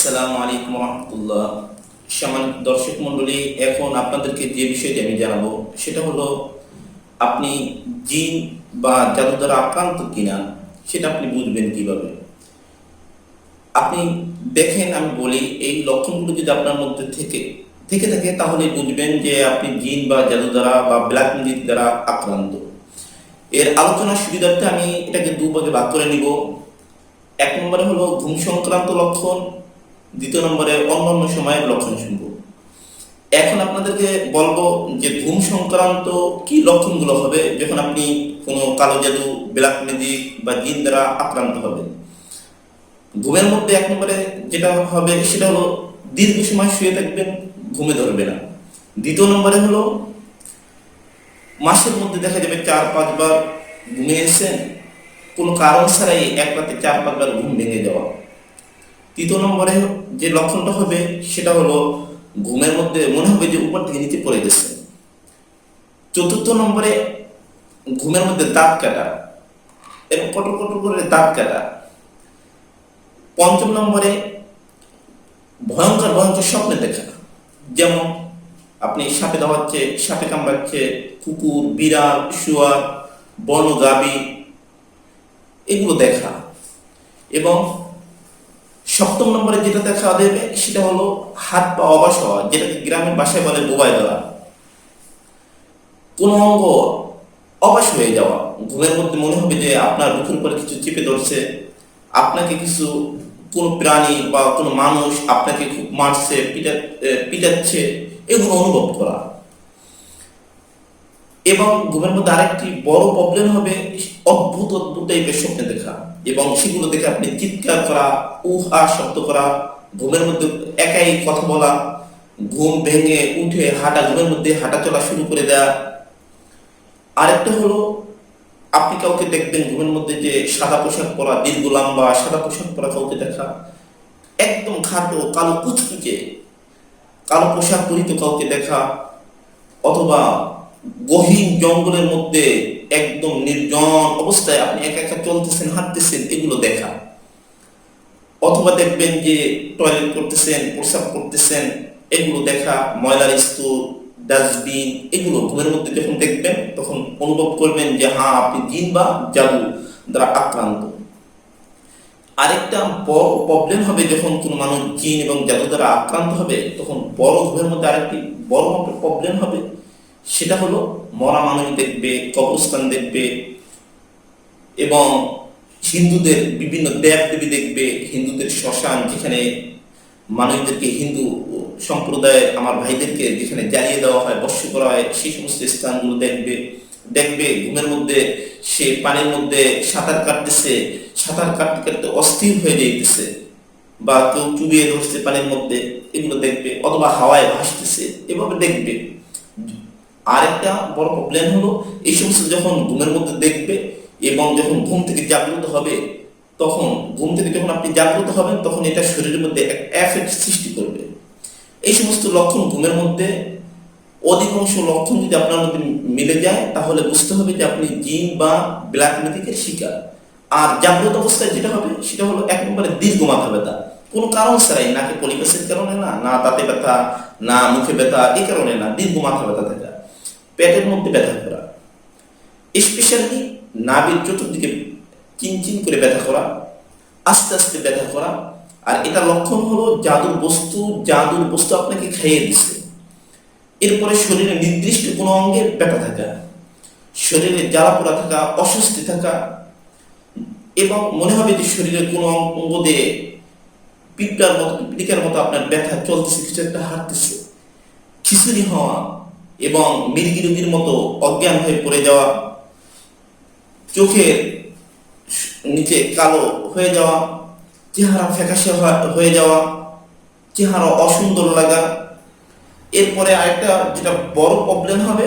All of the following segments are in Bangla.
আসসালামু আলাইকুম রহমতুল্লাহ। সম্মানিত দর্শক মণ্ডলী, এখন আপনাদেরকে যে বিষয়টি আমি জানাব, সেটা হলো, আপনি জিন বা জাদু দ্বারা আক্রান্ত কিনা, সেটা আপনি বুঝবেন কীভাবে? আপনি দেখেন, আমি বলি, এই লক্ষণগুলো যদি আপনার মধ্যে থেকে থেকে থাকে, তাহলে বুঝবেন যে আপনি জিন বা জাদু দ্বারা বা ব্ল্যাক ম্যাজিক দ্বারা আক্রান্ত। এর আলোচনার সুবিধার্থে আমি এটাকে দু ভাগে ভাগ করে নিব। এক নম্বরে হলো ঘুম সংক্রান্ত লক্ষণ দ্বিতীয় নম্বরে অন্যান্য সময়ের লক্ষণ শুনব। এখন আপনাদেরকে বলব যে ঘুম সংক্রান্ত কি লক্ষণগুলো হবে যখন আপনি কোনো কালো জাদু, ব্ল্যাক ম্যাজিক বা জিন দ্বারা আক্রান্ত হবেন। ঘুমের মধ্যে এক নম্বরে যেটা হবে সেটা হলো দীর্ঘ সময় শুয়ে থাকবেন, ঘুমে ধরবে না। দ্বিতীয় নম্বরে হলো মাসের মধ্যে দেখা যাবে চার পাঁচবার ঘুমিয়েছেন কোনো কারণ ছাড়াই এক রাতে চার পাঁচবার ঘুম ভেঙে যাওয়া। তৃতীয় নম্বরে যে লক্ষণটা হবে, সেটা হলো ঘুমের মধ্যে মনে হবে যে উপর থেকে নিচে পড়ে গেছে। চতুর্থ নম্বরে ঘুমের মধ্যে দাঁত কাটা এবং কটর কটর করে দাঁত কাটা। পঞ্চম নম্বরে ভয়ঙ্কর ভয়ঙ্কর স্বপ্নে দেখা। যেমন আপনি সাপে দাওয়াচ্ছে সাপে কামড়াচ্ছে, কুকুর, বিড়াল, শুয়ার বন গাবি এগুলো দেখা। এবং সপ্তম নম্বরে যেটা দেখা দেবে, সেটা হলো হাত পা অবাস হওয়া, যেটাকে গ্রামের বাসায় বলে বোবাই দেওয়া কোনো অঙ্গ অবাস হয়ে যাওয়া। ঘুমের মধ্যে মনে হবে যে আপনার বুকের উপরে কিছু চেপে ধরছে। আপনাকে কিছু, কোনো প্রাণী বা কোনো মানুষ আপনাকে খুব মারছে, পিটা পিটাচ্ছে, এগুলো অনুভব করা। এবং ঘুমের মধ্যে আরেকটি বড় প্রবলেম হবে অদ্ভুত অদ্ভুত টাইপের স্বপ্নে দেখা। এবং সেগুলো দেখে আপনি চিৎকার করা, উহা শব্দ করা, ঘুমের মধ্যে একাই কথা বলা, ঘুম ভেঙে উঠে হাঁটা, ঘুমের মধ্যে হাঁটা চলা শুরু করে দেয়া। আরেকটা হলো, আপনি কাউকে দেখবেন ঘুমের মধ্যে যে সাদা পোশাক পরা, দীর্ঘ লম্বা সাদা পোশাক পরা কাউকে দেখা, একদম খাটো কালো কুচকুচে, কালো পোশাক পরিত কাউকে দেখা, অথবা গহীন জঙ্গলের মধ্যে একদম নির্জন অবস্থায় আপনি একা একা চলতেছেন, হাঁটতেছেন, এগুলো দেখা। অথবা দেখবেন যে টয়লেট করতেছেন, প্রসাব করতেছেন, এগুলো দেখা, ময়লার স্তূপ ডাস্টবিন এগুলো ঘুমের মধ্যে যখন দেখবেন, তখন অনুভব করবেন যে হ্যাঁ আপনি জিন বা জাদু দ্বারা আক্রান্ত। আরেকটা বড় প্রবলেম হবে যখন কোনো মানুষ জিন এবং জাদু দ্বারা আক্রান্ত হবে, তখন বড় ঘুমের মধ্যে আরেকটি বড় প্রবলেম হবে। সেটা হলো মরা মানুষ দেখবে, কবরস্থান দেখবে এবং হিন্দুদের বিভিন্ন দেব দেবী দেখবে, হিন্দুদের শ্মশান যেখানে মানুষদেরকে হিন্দু সম্প্রদায়ের আমার ভাইদেরকে যেখানে জ্বালিয়ে দেওয়া হয় বর্ষ করা হয়, সেই সমস্ত স্থানগুলো দেখবে। দেখবে ঘুমের মধ্যে সে পানির মধ্যে সাঁতার কাটতেছে, সাঁতার কাটতে কাটতে অস্থির হয়ে যাইতেছে বা কেউ চুবিয়ে ধরছে পানির মধ্যে, এগুলো দেখবে অথবা হাওয়ায় ভাসতেছে, এভাবে দেখবে। আরেকটা বড় প্রবলেম হলো, এই সমস্ত যখন ঘুমের মধ্যে দেখবে এবং যখন ঘুম থেকে জাগ্রত হবে, তখন ঘুম থেকে যখন আপনি জাগ্রত হবেন, তখন এটা শরীরের মধ্যে এক এফেক্ট সৃষ্টি করবে। এই সমস্ত লক্ষণ ঘুমের মধ্যে অধিকাংশ লক্ষণ যদি আপনার মধ্যে মিলে যায়, তাহলে বুঝতে হবে যে আপনি জিন বা ব্ল্যাক ম্যাজিকের শিকার। আর জাগ্রত অবস্থায় যেটা হবে, সেটা হলো এক নম্বরে দীর্ঘ মাথা ব্যথা। কোনো কারণ ছাড়াই, নাকি পলিপাসের কারণে না না তাতে ব্যথা, না মুখে ব্যথা এই কারণে না, দীর্ঘ মাথা ব্যথা থাকা। পেটের মধ্যে ব্যথা করা। স্পেশালি নাভির চতুর্দিকে চিনচিন করে ব্যথা করা, আস্তে আস্তে ব্যথা করা। আর এটা লক্ষণ হলো জাদুর বস্তু জাদুর বস্তু আপনাকে খাইয়ে দিচ্ছে এরপরে শরীরে নির্দিষ্ট কোনো অঙ্গে ব্যথা থাকা, শরীরে জ্বালা পোড়া থাকা, অস্বস্তি থাকা, এবং মনে হবে যে শরীরের কোনো অঙ্গ দিয়ে পিঁপড়ার মতো পিপিলিকার মতো আপনার ব্যথা চলতেছে, কিছু একটা হাঁটতেছে। খিচুড়ি হওয়া এবং মির্গি রোগীর মতো অজ্ঞান হয়ে পড়ে যাওয়া, চোখের নিচে কালো হয়ে যাওয়া, চেহারা ফ্যাকাশে হয়ে যাওয়া, চেহারা অসুন্দর লাগা। এরপরে আরেকটা যেটা বড় প্রবলেম হবে,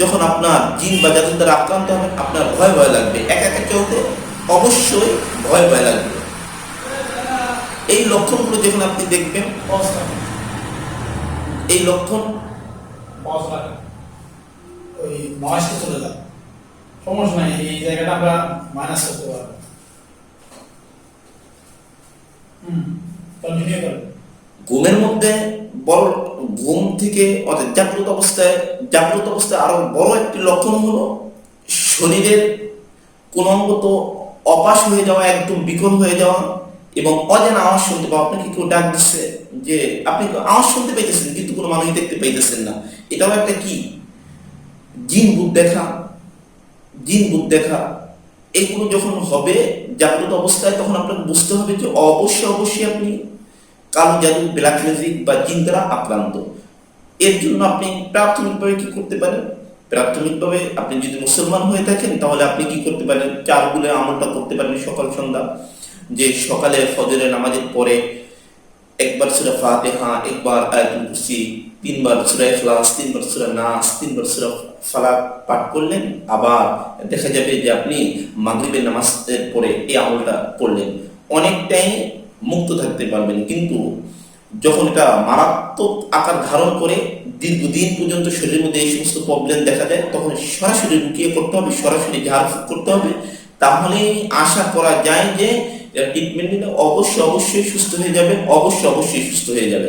যখন আপনার জিন বা জাদুর দ্বারা আক্রান্ত হবে আপনার ভয় ভয় লাগবে। একা একা চলতে অবশ্যই ভয় ভয় লাগবে। এই লক্ষণগুলো যখন আপনি দেখবেন, এই লক্ষণ লাগে ওই চলে সমস্যা নাই, এই জায়গাটা আমরা মাইনাস করতে পারব। ঘুমের মধ্যে বড় ঘুম থেকে অর্থাৎ জাগ্রত অবস্থায় জাগ্রত অবস্থায় আরও বড় একটি লক্ষণ হলো শরীরের কোন অঙ্গ তো অপাস হয়ে যাওয়া, একদম বিকল হয়ে যাওয়া। এবং অজানা আওয়াজ শুনতে পাওয়া, আপনাকে কেউ ডাক দিচ্ছে যে, আপনি আওয়াজ শুনতে পাইতেছেন, কিন্তু কোনো মানুষ দেখতে পাইতেছেন না। এটাও একটা কি? জিন ভূত দেখা, জিন ভূত দেখা। এগুলো যখন হবে, জাগ্রত অবস্থায় তখন আপনাকে বুঝতে হবে যে অবশ্যই অবশ্যই আপনি কালো জাদু, ব্ল্যাক ম্যাজিক বা জিন দ্বারা আক্রান্ত। এর জন্য আপনি প্রাথমিকভাবে কি করতে পারেন? প্রাথমিকভাবে আপনি যদি মুসলমান হয়ে থাকেন, তাহলে আপনি কি করতে পারেন? চার গুলে আমলটা করতে পারেন সকাল সন্ধ্যা। যে সকালে ফজরের নামাজের পরে একবার সুরা ফাতিহা, একবার আয়াতুল কুরসি, তিনবার সুরা ইখলাস, তিনবার সুরা নাস, তিনবার সুরা ফালাক পাঠ করলেন। আবার দেখা যাবে যে আপনি মাগরিবের নামাজের পরে এই আমলটা করলেন। অনেকটাই মুক্ত থাকতে পারবেন। কিন্তু যখন এটা মারাত্মক আকার ধারণ করে দীর্ঘদিন পর্যন্ত শরীরের মধ্যে এই সমস্ত প্রবলেম দেখা যায়, তখন সরাসরি লুকিয়ে করতে হবে, সরাসরি ঝাড়ফুঁক করতে হবে। তাহলে আশা করা যায় যে ট্রিটমেন্ট নিলে অবশ্যই অবশ্যই সুস্থ হয়ে যাবেন অবশ্যই অবশ্যই সুস্থ হয়ে যাবেন।